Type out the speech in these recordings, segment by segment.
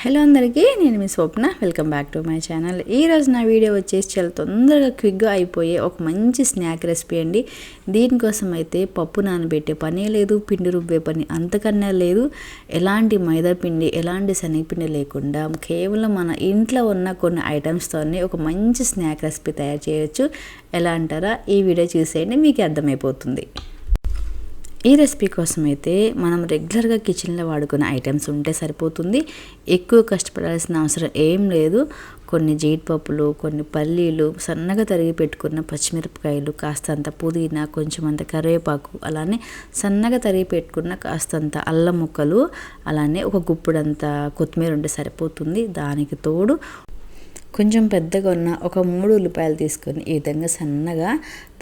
Hello అందరికీ నేను మీ Swapna. Welcome back to my channel. ఈరోజు నా వీడియో వచ్చేసి చాలా తొందరగా క్విక్గా అయిపోయే ఒక మంచి స్నాక్ రెసిపీ అండి. దీనికోసం అయితే పప్పు నానబెట్టే పనే లేదు పిండి రుబ్బే పని అంతకన్నా లేదు. ఎలాంటి మైదా పిండి ఎలాంటి శనగపిండి లేకుండా కేవలం మన ఇంట్లో ఉన్న కొన్ని ఐటమ్స్తోనే ఒక మంచి స్నాక్ రెసిపీ తయారు చేయొచ్చు. ఎలా అంటారా? ఈ వీడియో చూసేయండి మీకు అర్థమైపోతుంది. ఈ రెసిపీ కోసం అయితే మనం రెగ్యులర్గా కిచెన్లో వాడుకునే ఐటమ్స్ ఉంటే సరిపోతుంది. ఎక్కువ కష్టపడాల్సిన అవసరం ఏం లేదు. కొన్ని జీడిపప్పులు కొన్ని పల్లీలు సన్నగా తరిగి పెట్టుకున్న పచ్చిమిరపకాయలు కాస్తంత పుదీనా కొంచెం అంత కరివేపాకు అలానే సన్నగా తరిగి పెట్టుకున్న కాస్తంత అల్లం ముక్కలు అలానే ఒక గుప్పుడంత కొత్తిమీర ఉంటే సరిపోతుంది. దానికి తోడు కొంచెం పెద్దగా ఉన్న ఒక మూడు ఉల్లిపాయలు తీసుకొని ఈ విధంగా సన్నగా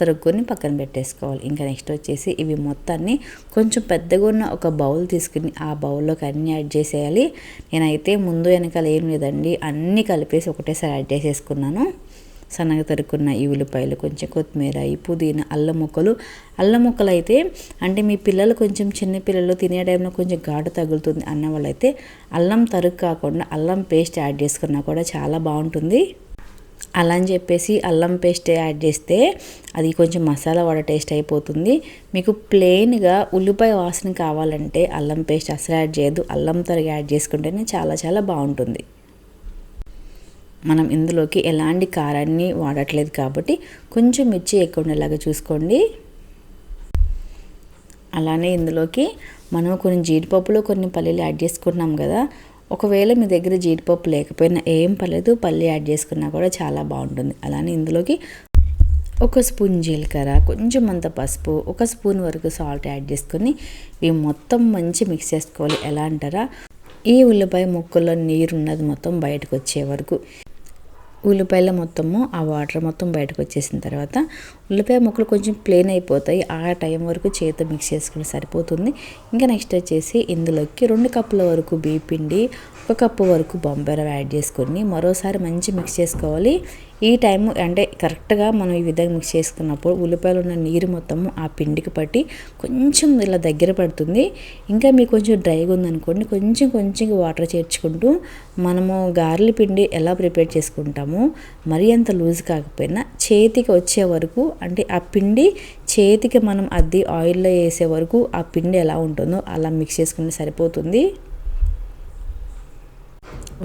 తరుక్కొని పక్కన పెట్టేసుకోవాలి. ఇంకా నెక్స్ట్ వచ్చేసి ఇవి మొత్తాన్ని కొంచెం పెద్దగా ఉన్న ఒక బౌల్ తీసుకుని ఆ బౌల్లోకి అన్నీ యాడ్ చేసేయాలి. నేనైతే ముందు వెనకాల ఏం లేదండి అన్నీ కలిపేసి ఒకటేసారి యాడ్ చేసేసుకున్నాను. సన్నగా తరుక్కున్న ఈ ఉల్లిపాయలు కొంచెం కొత్తిమీర ఈ పుదీనా అల్లం ముక్కలు. అల్లం ముక్కలు అయితే అంటే మీ పిల్లలు కొంచెం చిన్న పిల్లలు తినే టైంలో కొంచెం ఘాటు తగులుతుంది అన్న వాళ్ళైతే అల్లం తరుగు కాకుండా అల్లం పేస్ట్ యాడ్ చేసుకున్నా కూడా చాలా బాగుంటుంది. అలా అని చెప్పేసి అల్లం పేస్ట్ యాడ్ చేస్తే అది కొంచెం మసాలా వడ టేస్ట్ అయిపోతుంది. మీకు ప్లెయిన్గా ఉల్లిపాయ వాసన కావాలంటే అల్లం పేస్ట్ అసలు యాడ్ చేయదు అల్లం తరుగు యాడ్ చేసుకుంటేనే చాలా చాలా బాగుంటుంది. మనం ఇందులోకి ఎలాంటి కారాన్ని వాడట్లేదు కాబట్టి కొంచెం మిర్చి ఎక్కువ ఉండేలాగా చూసుకోండి. అలానే ఇందులోకి మనం కొన్ని జీడిపప్పులు కొన్ని పల్లీలు యాడ్ చేసుకున్నాం కదా. ఒకవేళ మీ దగ్గర జీడిపప్పు లేకపోయినా ఏం పర్లేదు పల్లి యాడ్ చేసుకున్నా కూడా చాలా బాగుంటుంది. అలానే ఇందులోకి ఒక స్పూన్ జీలకర్ర కొంచెం అంత పసుపు ఒక స్పూన్ వరకు సాల్ట్ యాడ్ చేసుకొని ఇవి మొత్తం మంచి మిక్స్ చేసుకోవాలి. ఎలా అంటారా? ఈ ఉల్లిపాయ ముక్కల్లో నీరు ఉన్నది మొత్తం బయటకు వచ్చే వరకు. ఉల్లిపాయల మొత్తము ఆ వాటర్ మొత్తం బయటకు వచ్చేసిన తర్వాత ఉల్లిపాయ ముక్కలు కొంచెం ప్లేన్ అయిపోతాయి. ఆ టైం వరకు చేతితో మిక్స్ చేసుకుని సరిపోతుంది. ఇంకా నెక్స్ట్ వచ్చేసి ఇందులోకి రెండు కప్పుల వరకు పిండి ఒక కప్పు వరకు బొంబాయి యాడ్ చేసుకొని మరోసారి మంచి మిక్స్ చేసుకోవాలి. ఈ టైం అంటే కరెక్ట్గా మనం ఈ విధంగా మిక్స్ చేసుకున్నప్పుడు ఉల్లిపాయలు ఉన్న నీరు మొత్తము ఆ పిండికి పట్టి కొంచెం ఇలా దగ్గర పడుతుంది. ఇంకా మీకు కొంచెం డ్రైగా ఉందనుకోండి కొంచెం కొంచెం వాటర్ చేర్చుకుంటూ మనము గారెల పిండి ఎలా ప్రిపేర్ చేసుకుంటామో మరీ అంత లూజ్ కాకపోయినా చేతికి వచ్చే వరకు అంటే ఆ పిండి చేతికి మనం అద్ది ఆయిల్లో వేసే వరకు ఆ పిండి ఎలా ఉంటుందో అలా మిక్స్ చేసుకుంటే సరిపోతుంది.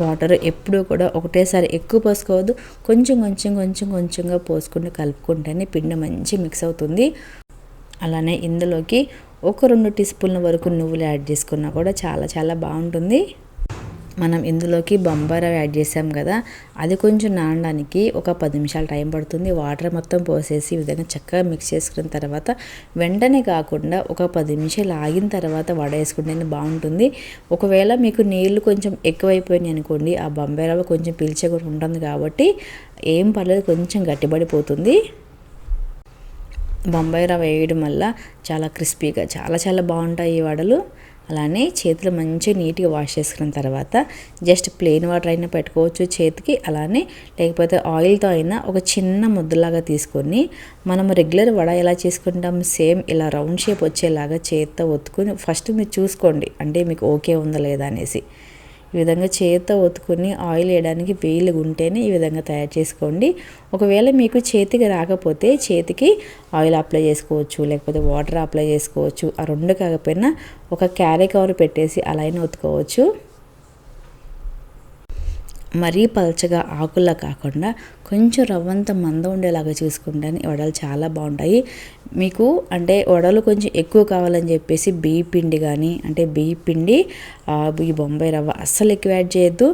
వాటర్ ఎప్పుడూ కూడా ఒకటేసారి ఎక్కువ పోసుకోవద్దు. కొంచెం కొంచెం కొంచెం కొంచెంగా పోసుకుంటూ కలుపుకుంటేనే పిండి మంచి మిక్స్ అవుతుంది. అలానే ఇందులోకి ఒక రెండు టీ స్పూన్ల వరకు నువ్వులు యాడ్ చేసుకున్నా కూడా చాలా చాలా బాగుంటుంది. మనం ఇందులోకి బొంబాయి యాడ్ చేసాం కదా అది కొంచెం నానడానికి ఒక పది నిమిషాలు టైం పడుతుంది. వాటర్ మొత్తం పోసేసి ఈ విధంగా చక్కగా మిక్స్ చేసుకున్న తర్వాత వెంటనే కాకుండా ఒక పది నిమిషాలు ఆగిన తర్వాత వడ వేసుకుంటేనే బాగుంటుంది. ఒకవేళ మీకు నీళ్ళు కొంచెం ఎక్కువైపోయినాయి అనుకోండి ఆ బొంబాయి రవ్వ కొంచెం పీల్చకుండా ఉంటుంది కాబట్టి ఏం పర్లేదు కొంచెం గట్టిపడిపోతుంది. బొంబాయి రవ్వ వేయడం వల్ల చాలా క్రిస్పీగా చాలా చాలా బాగుంటాయి ఈ వడలు. అలానే చేతులు మంచిగా నీట్గా వాష్ చేసుకున్న తర్వాత జస్ట్ ప్లెయిన్ వాటర్ అయినా పెట్టుకోవచ్చు చేతికి. అలానే లేకపోతే ఆయిల్తో అయినా ఒక చిన్న ముద్దలాగా తీసుకొని మనం రెగ్యులర్ వడ ఎలా చేసుకుంటాం సేమ్ ఇలా రౌండ్ షేప్ వచ్చేలాగా చేతితో ఒత్తుకొని ఫస్ట్ మీరు చూసుకోండి. అంటే మీకు ఓకే ఉందా లేదా అనేసి. ఈ విధంగా చేతితో ఒత్తుకుని ఆయిల్ వేయడానికి వేలు ఉంటేనే ఈ విధంగా తయారు చేసుకోండి. ఒకవేళ మీకు చేతికి రాకపోతే చేతికి ఆయిల్ అప్లై చేసుకోవచ్చు లేకపోతే వాటర్ అప్లై చేసుకోవచ్చు. ఆ రెండు కాకపోయినా ఒక క్యారీ కవర్ పెట్టేసి అలా అయినా ఒత్తుకోవచ్చు. మరీ పలచగా ఆకుల్లా కాకుండా కొంచెం రవ్వంత మంద ఉండేలాగా చూసుకుంటే వడలు చాలా బాగుంటాయి. మీకు అంటే వడలు కొంచెం ఎక్కువ కావాలని చెప్పేసి బియ్య పిండి కానీ అంటే బియ్య పిండి ఈ బొంబాయి రవ్వ అస్సలు ఎక్కువ యాడ్ చేయొద్దు.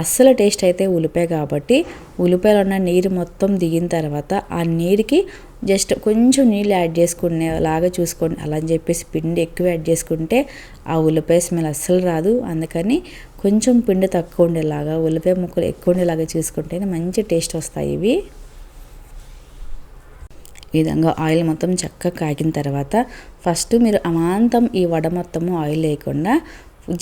అస్సలు టేస్ట్ అయితే ఉల్లిపాయ కాబట్టి ఉల్లిపాయలు ఉన్న నీరు మొత్తం దిగిన తర్వాత ఆ నీరుకి జస్ట్ కొంచెం నీళ్ళు యాడ్ చేసుకునేలాగా చూసుకోండి. అలా అని చెప్పేసి పిండి ఎక్కువ యాడ్ చేసుకుంటే ఆ ఉల్లిపాయ స్మెల్ అస్సలు రాదు. అందుకని కొంచెం పిండి తక్కువ ఉండేలాగా ఉల్లిపాయ ముక్కలు ఎక్కువ ఉండేలాగా చూసుకుంటేనే మంచి టేస్ట్ వస్తాయి. ఇవి. ఈ విధంగా ఆయిల్ మొత్తం చక్కగా కాగిన తర్వాత ఫస్ట్ మీరు అమాంతం ఈ వడ మొత్తము ఆయిల్ వేయకుండా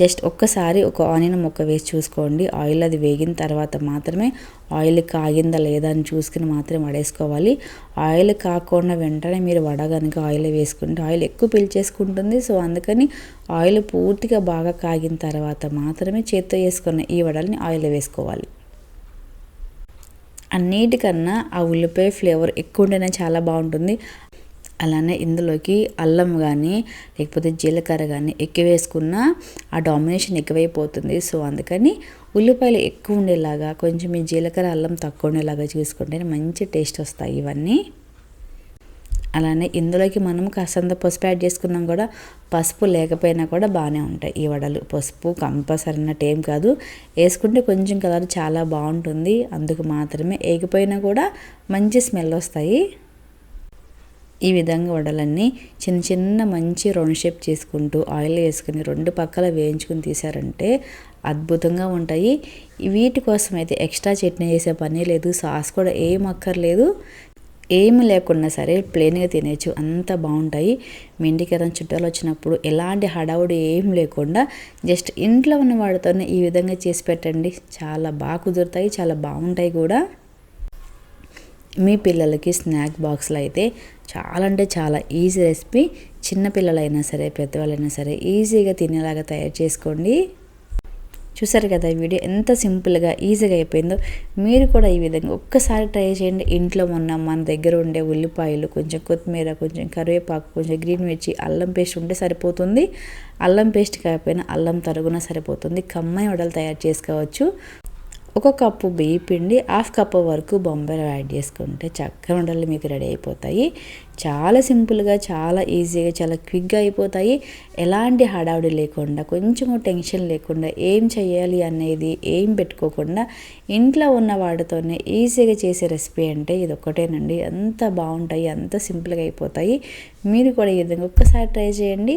జస్ట్ ఒక్కసారి ఒక ఆనియన్ ముక్క వేసి చూసుకోండి. ఆయిల్ అది వేగిన తర్వాత మాత్రమే ఆయిల్ కాగిందా లేదా అని చూసుకుని మాత్రం వడేసుకోవాలి. ఆయిల్ కాకుండా వెంటనే మీరు వడ కనుక ఆయిల్ వేసుకుంటే ఆయిల్ ఎక్కువ పీల్చేసుకుంటుంది. సో అందుకని ఆయిల్ పూర్తిగా బాగా కాగిన తర్వాత మాత్రమే చేత్తో వేసుకున్న ఈ వడల్ని ఆయిల్ వేసుకోవాలి. అన్నిటికన్నా ఆ ఉల్లిపాయ ఫ్లేవర్ ఎక్కువ ఉంటేనే చాలా బాగుంటుంది. అలానే ఇందులోకి అల్లం కానీ లేకపోతే జీలకర్ర కానీ ఎక్కువ వేసుకున్నా ఆ డామినేషన్ ఎక్కువైపోతుంది. సో అందుకని ఉల్లిపాయలు ఎక్కువ ఉండేలాగా కొంచెం ఈ జీలకర్ర అల్లం తక్కువ ఉండేలాగా చూసుకుంటే మంచి టేస్ట్ వస్తాయి ఇవన్నీ. అలానే ఇందులోకి మనం కాసంత పసుపు యాడ్ చేసుకున్నాం కూడా పసుపు లేకపోయినా కూడా బాగానే ఉంటాయి ఈ వడలు. పసుపు కంపల్సరీ అన్నట్టు ఏం కాదు. వేసుకుంటే కొంచెం కలర్ చాలా బాగుంటుంది. అందుకు మాత్రమే వేయకపోయినా కూడా మంచి స్మెల్ వస్తాయి. ఈ విధంగా వడలన్నీ చిన్న చిన్న మంచి రౌండ్ షేప్ చేసుకుంటూ ఆయిల్ వేసుకుని రెండు పక్కల వేయించుకుని తీసారంటే అద్భుతంగా ఉంటాయి. వీటి కోసం అయితే ఎక్స్ట్రా చట్నీ చేసే పని లేదు. సాస్ కూడా ఏం అక్కర్లేదు. ఏమి లేకున్నా సరే ప్లెయిన్గా తినేచ్చు అంత బాగుంటాయి. మీ ఇంటికి ఏదైనా చుట్టాలు వచ్చినప్పుడు ఎలాంటి హడావుడి ఏం లేకుండా జస్ట్ ఇంట్లో ఉన్న వాడితోనే ఈ విధంగా చేసి పెట్టండి. చాలా బాగా కుదురుతాయి. చాలా బాగుంటాయి కూడా. మీ పిల్లలకి స్నాక్ బాక్స్లో అయితే చాలా అంటే చాలా ఈజీ రెసిపీ చిన్నపిల్లలైనా సరే పెద్దవాళ్ళైనా సరే ఈజీగా తినేలాగా తయారు చేసుకోండి. చూసారు కదా ఈ వీడియో ఎంత సింపుల్గా ఈజీగా అయిపోయిందో. మీరు కూడా ఈ విధంగా ఒక్కసారి ట్రై చేయండి. ఇంట్లో ఉన్న మన దగ్గర ఉండే ఉల్లిపాయలు కొంచెం కొత్తిమీర కొంచెం కరివేపాకు కొంచెం గ్రీన్ మిర్చి అల్లం పేస్ట్ ఉంటే సరిపోతుంది. అల్లం పేస్ట్ కాకపోయినా అల్లం తరుగున సరిపోతుంది. కమ్మని వడలు తయారు చేసుకోవచ్చు. ఒక కప్పు బియ్య పిండి హాఫ్ కప్పు వరకు బొంబాయిలు యాడ్ చేసుకుంటే చక్కగా ఉండలు మీకు రెడీ అయిపోతాయి. చాలా సింపుల్గా చాలా ఈజీగా చాలా క్విక్గా అయిపోతాయి. ఎలాంటి హడావుడి లేకుండా కొంచెము టెన్షన్ లేకుండా ఏం చేయాలి అనేది ఏం పెట్టుకోకుండా ఇంట్లో ఉన్న వాటితోనే ఈజీగా చేసే రెసిపీ అంటే ఇది ఒక్కటేనండి అంత బాగుంటాయి అంత సింపుల్గా అయిపోతాయి. మీరు కూడా ఈ విధంగా ఒక్కసారి ట్రై చేయండి.